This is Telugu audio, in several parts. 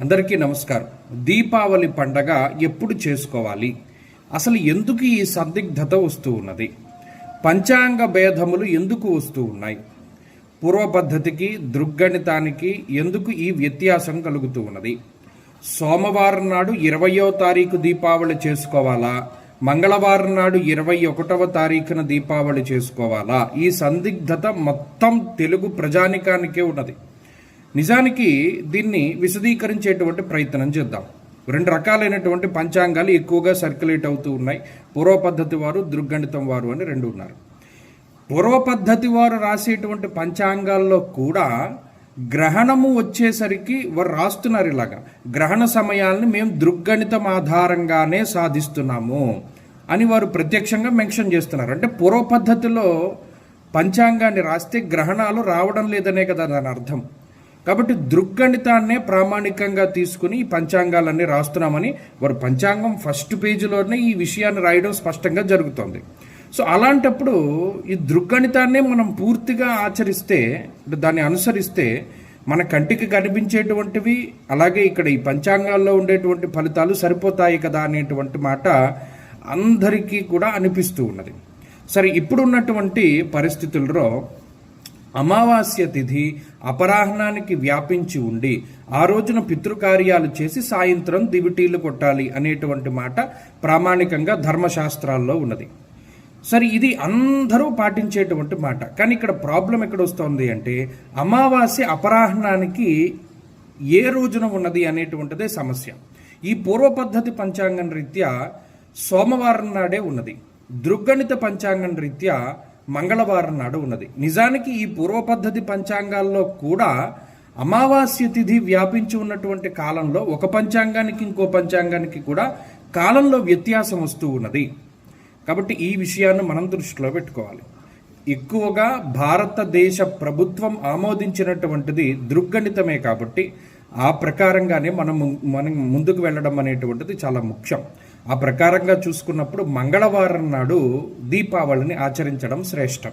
అందరికీ నమస్కారం. దీపావళి పండగ ఎప్పుడు చేసుకోవాలి? అసలు ఎందుకు ఈ సందిగ్ధత వస్తూ ఉన్నది? పంచాంగ భేదములు ఎందుకు వస్తూ ఉన్నాయి? పూర్వ పద్ధతికి దృగ్గణితానికి ఎందుకు ఈ వ్యత్యాసం కలుగుతూ ఉన్నది? సోమవారం నాడు ఇరవయో తారీఖు దీపావళి చేసుకోవాలా? మంగళవారం నాడు ఇరవై ఒకటవ తారీఖున దీపావళి చేసుకోవాలా? ఈ సందిగ్ధత మొత్తం తెలుగు ప్రజానికానికే ఉన్నది. నిజానికి దీన్ని విశదీకరించేటువంటి ప్రయత్నం చేద్దాం. రెండు రకాలైనటువంటి పంచాంగాలు ఎక్కువగా సర్క్యులేట్ అవుతూ ఉన్నాయి. పూర్వ పద్ధతి వారు దృగ్గణితం వారు అని రెండు ఉన్నారు. పూర్వ పద్ధతి వారు రాసేటువంటి పంచాంగాల్లో కూడా గ్రహణము వచ్చేసరికి వారు రాస్తున్నారు ఇలాగా. గ్రహణ సమయాల్ని మేము దృగ్గణితం ఆధారంగానే సాధిస్తున్నాము అని వారు ప్రత్యక్షంగా మెన్షన్ చేస్తున్నారు. అంటే పూర్వ పద్ధతిలో పంచాంగాన్ని రాస్తే గ్రహణాలు రావడం లేదనే కదా దాని అర్థం. కాబట్టి దృగ్గణితాన్నే ప్రామాణికంగా తీసుకుని ఈ పంచాంగాలన్నీ రాస్తున్నామని వారు పంచాంగం ఫస్ట్ పేజీలోనే ఈ విషయాన్ని రాయడం స్పష్టంగా జరుగుతుంది. సో అలాంటప్పుడు ఈ దృగ్గణితాన్నే మనం పూర్తిగా ఆచరిస్తే అంటే దాన్ని అనుసరిస్తే మన కంటికి కనిపించేటువంటివి అలాగే ఇక్కడ ఈ పంచాంగాల్లో ఉండేటువంటి ఫలితాలు సరిపోతాయి కదా అనేటువంటి మాట అందరికీ కూడా అనిపిస్తూ ఉన్నది. సరే ఇప్పుడున్నటువంటి పరిస్థితుల్లో అమావాస్య తిథి అపరాహ్నానికి వ్యాపించి ఉండి ఆ రోజున పితృకార్యాలు చేసి సాయంత్రం దివిటీలు కొట్టాలి అనేటువంటి మాట ప్రామాణికంగా ధర్మశాస్త్రాల్లో ఉన్నది. సరే ఇది అందరూ పాటించేటువంటి మాట. కానీ ఇక్కడ ప్రాబ్లం ఎక్కడ వస్తుంది అంటే అమావాస్య అపరాహ్నానికి ఏ రోజున ఉన్నది అనేటువంటిదే సమస్య. ఈ పూర్వ పద్ధతి పంచాంగం రీత్యా సోమవారం నాడే ఉన్నది. దృగ్గణిత పంచాంగం రీత్యా మంగళవారం నాడు ఉన్నది. నిజానికి ఈ పూర్వ పద్ధతి పంచాంగాల్లో కూడా అమావాస్య తిథి వ్యాపించి ఉన్నటువంటి కాలంలో ఒక పంచాంగానికి ఇంకో పంచాంగానికి కూడా కాలంలో వ్యత్యాసం వస్తూ ఉన్నది. కాబట్టి ఈ విషయాన్ని మనం దృష్టిలో పెట్టుకోవాలి. ఎక్కువగా భారతదేశ ప్రభుత్వం ఆమోదించినటువంటిది దృగ్గణితమే కాబట్టి ఆ ప్రకారంగానే మనం మనం ముందుకు వెళ్ళడం అనేటువంటిది చాలా ముఖ్యం. ఆ ప్రకారంగా చూసుకున్నప్పుడు మంగళవారం నాడు దీపావళిని ఆచరించడం శ్రేష్టం.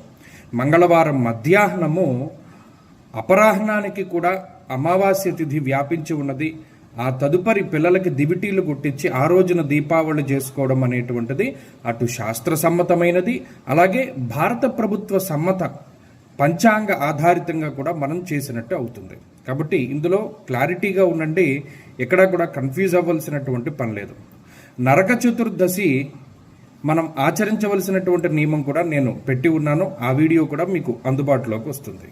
మంగళవారం మధ్యాహ్నము అపరాహ్నానికి కూడా అమావాస్య తిథి వ్యాపించి ఉన్నది. ఆ తదుపరి పిల్లలకి దివిటీలు గుట్టించి ఆ రోజున దీపావళి చేసుకోవడం అనేటువంటిది అటు శాస్త్ర సమ్మతమైనది. అలాగే భారత ప్రభుత్వ సమ్మత పంచాంగ ఆధారితంగా కూడా మనం చేసినట్టు అవుతుంది. కాబట్టి ఇందులో క్లారిటీగా ఉండండి ఎక్కడా కూడా కన్ఫ్యూజ్ అవ్వాల్సినటువంటి పని లేదు. నరక చతుర్దశి మనం ఆచరించవలసినటువంటి నియమం కూడా నేను పెట్టి ఉన్నాను. ఆ వీడియో కూడా మీకు అందుబాటులోకి వస్తుంది.